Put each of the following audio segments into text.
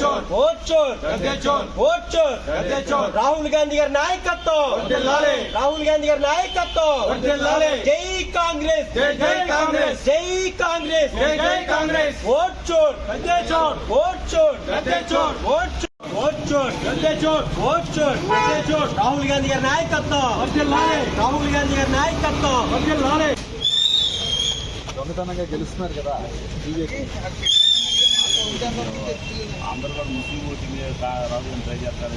చోర్ vote చోర్ రాహుల్ గాంధీ గారి నాయకత్వం రాహుల్ గాంధీ గారి నాయకత్వం జై కాంగ్రెస్ జై కాంగ్రెస్. జై కాంగ్రెస్ జై జై కాంగ్రెస్. ఓట్ చోర్ ఓట్ చోర్ గద్దె చోర్. ఓట్ చోర్ ఓట్ చోర్ ఓట్ చోర్ రాహుల్ గాంధీ గారి నాయకత్వం రాహుల్ గాంధీ గారి నాయకత్వం దొంగతనంగా గెలుస్తున్నారు కదా బీజేపీ అందరూ కూడా ముస్లిం ఓటింగ్ రాజుని ట్రై చేస్తారు.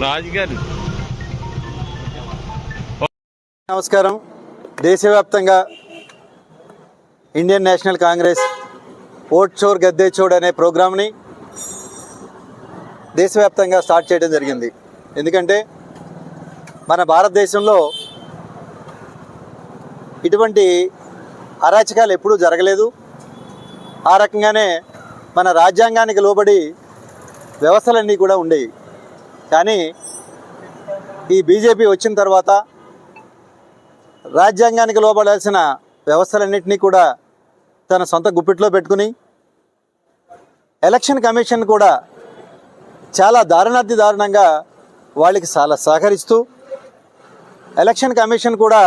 రాజుగారు నమస్కారం. దేశవ్యాప్తంగా ఇండియన్ నేషనల్ కాంగ్రెస్ ఓట్ చోర్ గద్దే చోడ్ అనే ప్రోగ్రామ్ని దేశవ్యాప్తంగా స్టార్ట్ చేయడం జరిగింది. ఎందుకంటే మన భారతదేశంలో ఇటువంటి అరాచకాలు ఎప్పుడూ జరగలేదు. ఆ రకంగానే మన రాజ్యాంగానికి లోబడి వ్యవస్థలన్నీ కూడా ఉండేవి. కానీ ఈ బీజేపీ వచ్చిన తర్వాత రాజ్యాంగానికి లోబడాల్సిన వ్యవస్థలన్నింటినీ కూడా తన సొంత గుప్పిట్లో పెట్టుకుని ఎలక్షన్ కమిషన్ కూడా చాలా దారుణాతి దారుణంగా వాళ్ళకి చాలా సహకరిస్తూ ఎలక్షన్ కమిషన్ కూడా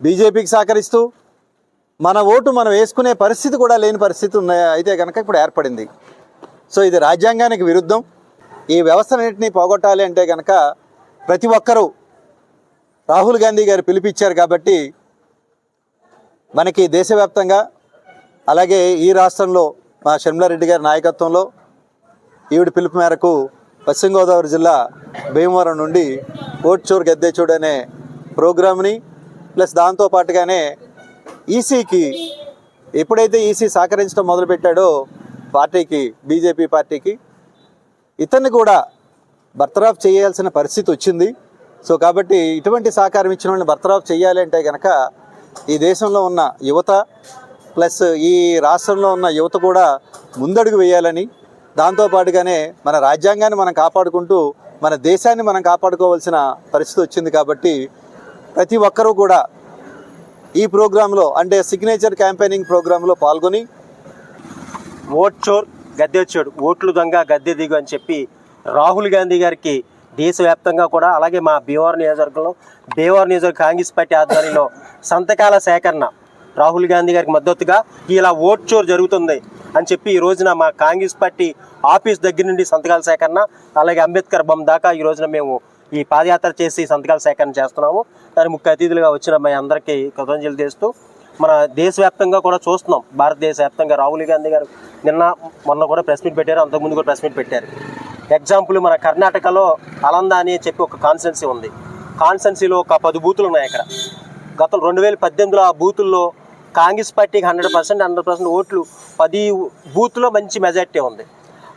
బీజేపీకి సహకరిస్తూ మన ఓటు మనం వేసుకునే పరిస్థితి కూడా లేని పరిస్థితి ఉన్న అయితే కనుక ఇప్పుడు ఏర్పడింది. సో ఇది రాజ్యాంగానికి విరుద్ధం. ఈ వ్యవస్థలన్నింటినీ పోగొట్టాలి అంటే కనుక ప్రతి ఒక్కరూ రాహుల్ గాంధీ గారు పిలిపిచ్చారు కాబట్టి మనకి దేశవ్యాప్తంగా అలాగే ఈ రాష్ట్రంలో మా షర్మిలారెడ్డి గారి నాయకత్వంలో ఈవిడ పిలుపు మేరకు పశ్చిమ గోదావరి జిల్లా భీమవరం నుండి ఓట్చూర్ గద్దెచూడ్ అనే ప్రోగ్రామ్ని ప్లస్ దాంతో పాటుగానే ఈసీకి ఎప్పుడైతే ఈసీ సహకరించడం మొదలుపెట్టాడో పార్టీకి బీజేపీ పార్టీకి ఇతన్ని కూడా బర్తరాఫ్ చేయాల్సిన పరిస్థితి వచ్చింది. సో కాబట్టి ఇటువంటి సహకారం ఇచ్చిన వాళ్ళని బర్తరాఫ్ చేయాలి అంటే కనుక ఈ దేశంలో ఉన్న యువత ప్లస్ ఈ రాష్ట్రంలో ఉన్న యువత కూడా ముందడుగు వేయాలని దాంతోపాటుగానే మన రాజ్యాంగాన్ని మనం కాపాడుకుంటూ మన దేశాన్ని మనం కాపాడుకోవాల్సిన పరిస్థితి వచ్చింది కాబట్టి ప్రతి ఒక్కరూ కూడా ఈ ప్రోగ్రాంలో అంటే సిగ్నేచర్ క్యాంపెయినింగ్ ప్రోగ్రాంలో పాల్గొని ఓట్ చోర్ గద్దె చోర్ ఓట్లు దొంగ గద్దె దిగు అని చెప్పి రాహుల్ గాంధీ గారికి దేశవ్యాప్తంగా కూడా అలాగే మా బీహార్ నియోజకవర్గంలో బీహార్ నియోజకవర్గ కాంగ్రెస్ పార్టీ ఆధ్వర్యంలో సంతకాల సేకరణ రాహుల్ గాంధీ గారికి మద్దతుగా ఇలా ఓట్ చోర్ జరుగుతుంది అని చెప్పి ఈ రోజున మా కాంగ్రెస్ పార్టీ ఆఫీస్ దగ్గర నుండి సంతకాల సేకరణ అలాగే అంబేద్కర్ బొమ్మ దాకా ఈ రోజున మేము ఈ పాదయాత్ర చేసి సంతకాల సేకరణ చేస్తున్నాము. దాని ముఖ్య అతిథులుగా వచ్చిన మా అందరికీ కృతజ్ఞతలు చేస్తూ మన దేశవ్యాప్తంగా కూడా చూస్తున్నాం. భారతదేశ వ్యాప్తంగా రాహుల్ గాంధీ గారు నిన్న మొన్న కూడా ప్రెస్ మీట్ పెట్టారు అంతకుముందు కూడా ప్రెస్ మీట్ పెట్టారు. ఎగ్జాంపుల్ మన కర్ణాటకలో అలంద అని చెప్పి ఒక కాన్స్టెన్సీ ఉంది. కాన్స్టెన్సీలో ఒక పది బూతులు ఉన్నాయి అక్కడ. గత రెండు వేల పద్దెనిమిదిలో ఆ బూతుల్లో కాంగ్రెస్ పార్టీకి హండ్రెడ్ పర్సెంట్ హండ్రెడ్ పర్సెంట్ ఓట్లు పది బూత్లో మంచి మెజార్టీ ఉంది.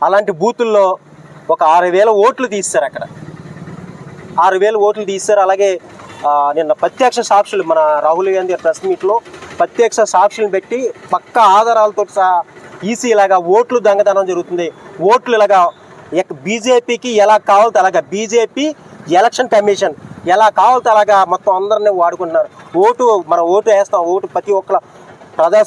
అలాంటి బూతుల్లో ఒక ఆరు వేల ఓట్లు తీస్తారు అక్కడ. ఆరు వేల ఓట్లు తీస్తారు అలాగే నిన్న ప్రత్యక్ష సాక్షులు మన రాహుల్ గాంధీ ప్రెస్ మీట్లో ప్రత్యక్ష సాక్షులను పెట్టి పక్క ఆధారాలతో సహా ఈసీ ఇలాగా ఓట్లు దొంగతనం జరుగుతుంది. ఓట్లు ఇలాగా బీజేపీకి ఎలా కావాలో అలాగా బీజేపీ ఎలక్షన్ కమిషన్ ఎలా కావాలో అలాగా మొత్తం అందరినీ వాడుకుంటున్నారు. ఓటు మనం ఓటు వేస్తాం ఓటు ప్రతి ఒక్కరు ప్రజాస్వామ్య